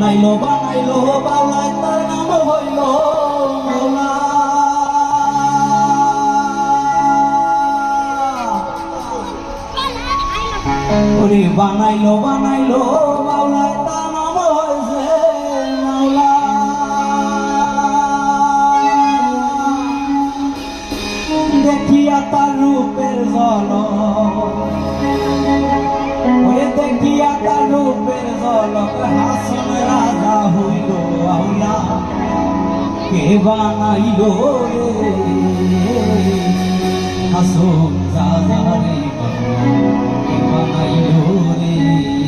বানাইলো বানাইলো বাউলায় তার নাম হইল মৌলা। ওরে বানাইলো বানাইলো বাউলায় তার নাম হয়েছে মাওলা দেখিয়া তার রূপের জল দেখিয়া তার রূপের ঝলক হাসন রাজা হইল আউলা। কে বানাইল রে? হাসন রাজা রে কে রে?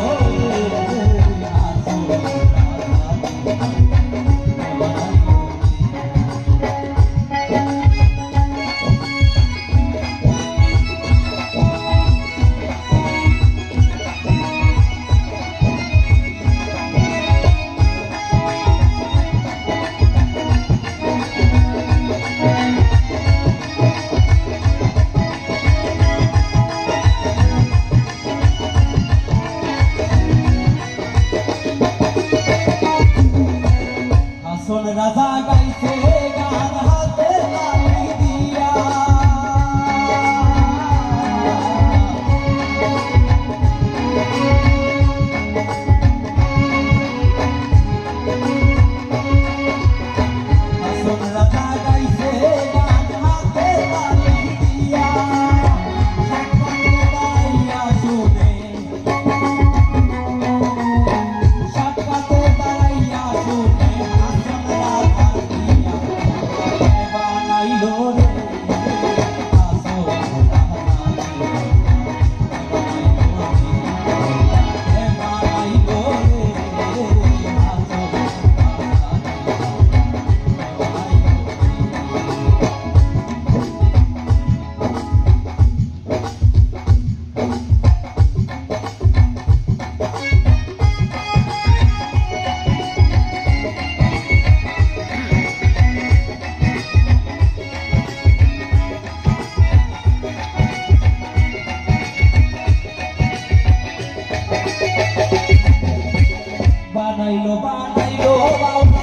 oh. রাজা গাইছে một ba tay đổ bao